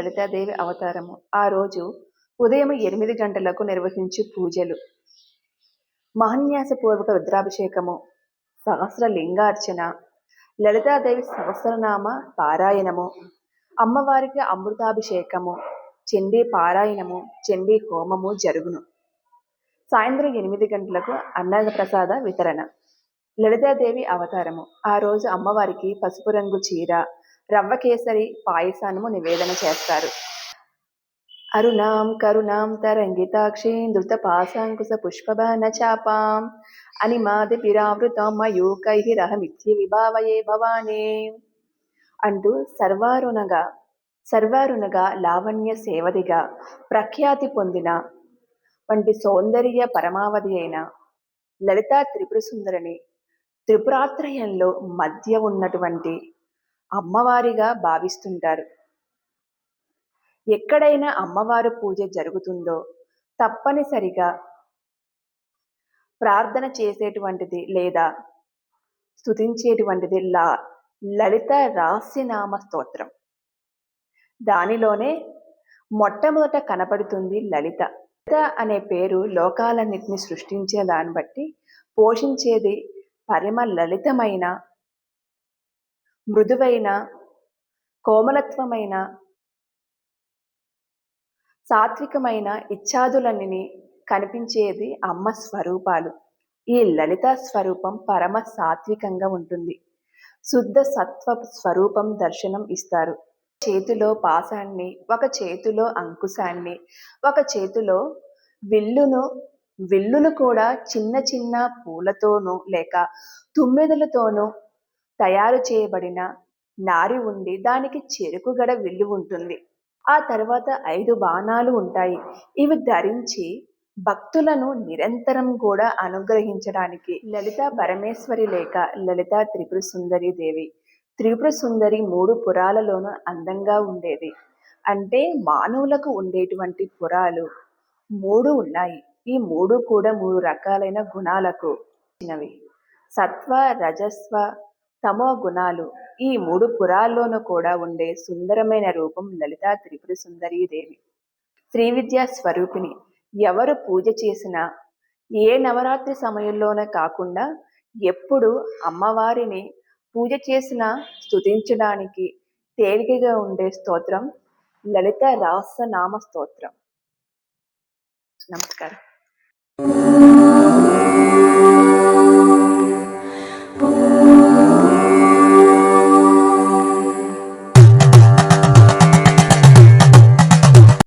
లలితాదేవి అవతారము. ఆ రోజు ఉదయం ఎనిమిది గంటలకు నిర్వహించు పూజలు. మహన్యాసపూర్వక రుద్రాభిషేకము సహస్ర లింగార్చన లలితాదేవి సహస్రనామ పారాయణము అమ్మవారికి అమృతాభిషేకము చండీ పారాయణము చండీ హోమము జరుగును. సాయంత్రం ఎనిమిది గంటలకు అన్నప్రసాద వితరణ. లలితాదేవి అవతారము. ఆ రోజు అమ్మవారికి పసుపు రంగు చీర రవ్వ కేసరి పాయసానము నివేదన చేస్తారు. అరుణాం కరుణాం తరంగితాక్షీం ధృత పాశాంకుశ పుష్పబాణ చాపాం. అనిమాది పిరావృతం మయూకై రహమిత్య విభావయే భవానే. అంటూ సర్వారుణగా సర్వారుణగా లావణ్య సేవదిగా ప్రఖ్యాతి పొందిన వంటి సౌందర్య పరమావధి అయిన లలితా త్రిపుర సుందరిని త్రిపురాత్రయంలో మధ్య ఉన్నటువంటి అమ్మవారిగా భావిస్తుంటారు. ఎక్కడైనా అమ్మవారు పూజ జరుగుతుందో తప్పనిసరిగా ప్రార్థన చేసేటువంటిది లేదా స్తుతించేటువంటిది లా లలిత రహస్యనామ స్తోత్రం. దానిలోనే మొట్టమొదట కనపడుతుంది లలిత. లలిత అనే పేరు లోకాలన్నిటిని సృష్టించే దాన్ని బట్టి పోషించేది పరిమ లలితమైన మృదువైన కోమలత్వమైన సాత్వికమైన ఇచ్ఛాదులన్నీ కనిపించేది అమ్మ స్వరూపాలు. ఈ లలిత స్వరూపం పరమ సాత్వికంగా ఉంటుంది. శుద్ధ సత్వ స్వరూపం దర్శనం ఇస్తారు. చేతిలో పాసాన్ని ఒక చేతిలో అంకుశాన్ని ఒక చేతిలో విల్లును విల్లును కూడా చిన్న చిన్న పూలతోనూ లేక తుమ్మెదలతోనూ తయారు చేయబడిన నారి ఉండి దానికి చెరుకు గడ విల్లు ఉంటుంది. ఆ తర్వాత ఐదు బాణాలు ఉంటాయి. ఇవి ధరించి భక్తులను నిరంతరం కూడా అనుగ్రహించడానికి లలిత పరమేశ్వరి లేక లలిత త్రిపుర సుందరి దేవి. త్రిపుర సుందరి మూడు పురాలలోనూ అందంగా ఉండేది. అంటే మానవులకు ఉండేటువంటి పురాలు మూడు ఉన్నాయి. ఈ మూడు కూడా మూడు రకాలైన గుణాలకు చిన్నవి సత్వ రజస్వ తమో గుణాలు. ఈ మూడు పురాల్లోనూ కూడా ఉండే సుందరమైన రూపం లలితా త్రిపుర సుందరీ దేవి. శ్రీ విద్యా స్వరూపిణి ఎవరు పూజ చేసినా ఏ నవరాత్రి సమయంలోనే కాకుండా ఎప్పుడు అమ్మవారిని పూజ చేసిన స్తుతించడానికి తేలికగా ఉండే స్తోత్రం లలిత రహస్యనామ స్తోత్రం. నమస్కారం.